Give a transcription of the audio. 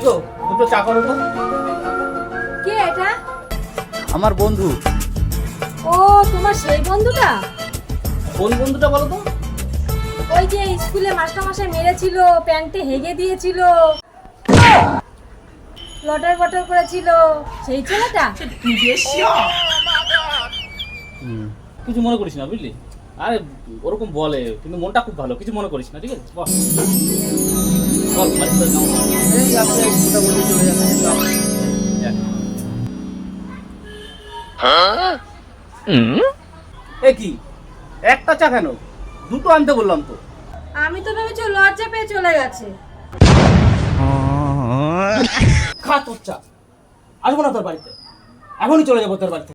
কি গো দুটো চা করো তো। কে এটা? আমার বন্ধু। ও তোমার সেই বন্ধুটা? কোন বন্ধুটা বলো তো? ওই যে স্কুলে মাস্টার মশাই মেরেছিল প্যান্টে হেগে দিয়েছিল। লটার বটর করেছিল। সেই ছেলেটা? কিছু মনে করিস না বুঝলি? আরে ওরকম বলে কিন্তু মনটা খুব ভালো কিছু মনে করিস না ঠিক আছে? এই আছে, মোটামুটি চলে যাচ্ছে, এ কি? একটা চা কেন? দুটো আনতে বললাম তো। আমি তো ভেবেছি লজ্জা পেয়ে চলে গেছে। খা তোর চা। আসব না তোর বাড়িতে। এখনই চলে যাব তোর বাড়িতে।